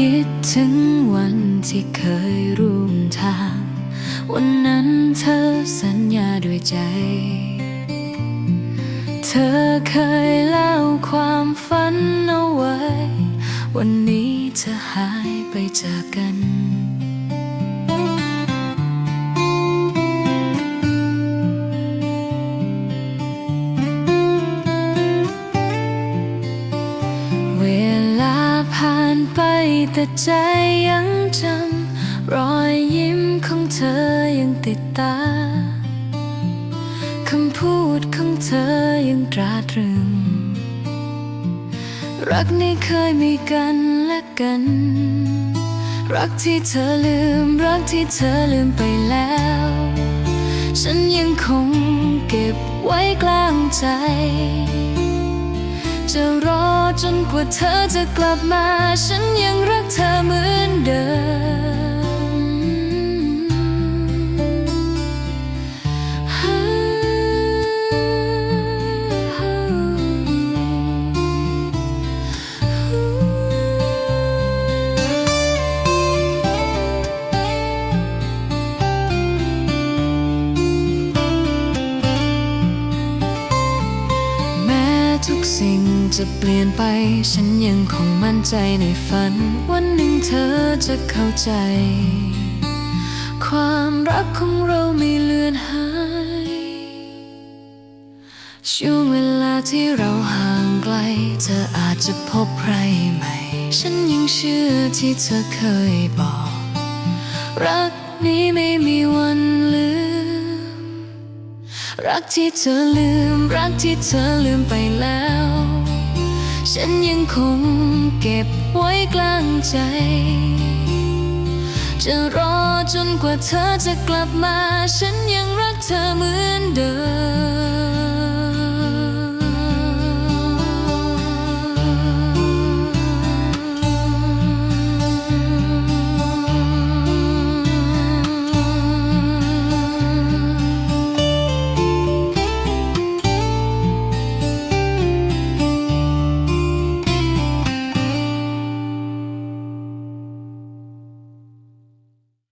คิดถึงวันที่เคยร่วมทาง วันนั้นเธอสัญญาด้วยใจ เธอเคยเล่าความฝันเอาไว้ วันนี้เธอหายไปจากกัน แต่ใจยังจำรอยยิ้มของเธอยังติดตา คำพูดของเธอยังตราตรึง รักนี้เคยมีกันและกัน รักที่เธอลืม รักที่เธอลืมไปแล้ว ฉันยังคงเก็บไว้กลางใจ จะรอ จนกว่าเธอจะกลับมา ฉันยังรักเธอเหมือนเดิม ทุกสิ่งจะเปลี่ยนไป ฉันยังคงมั่นใจในฝัน วันหนึ่งเธอจะเข้าใจ ความรักของเราไม่เลือนหาย ช่วงเวลาที่เราห่างไกล เธออาจจะพบใครใหม่ ฉันยังเชื่อที่เธอเคยบอก รักนี้ไม่มีวันล รักที่เธอลืม รักที่เธอลืมไปแล้ว ฉันยังคงเก็บไว้กลางใจ จะรอจนกว่าเธอจะกลับมา ฉันยังรักเธอเหมือนเดิม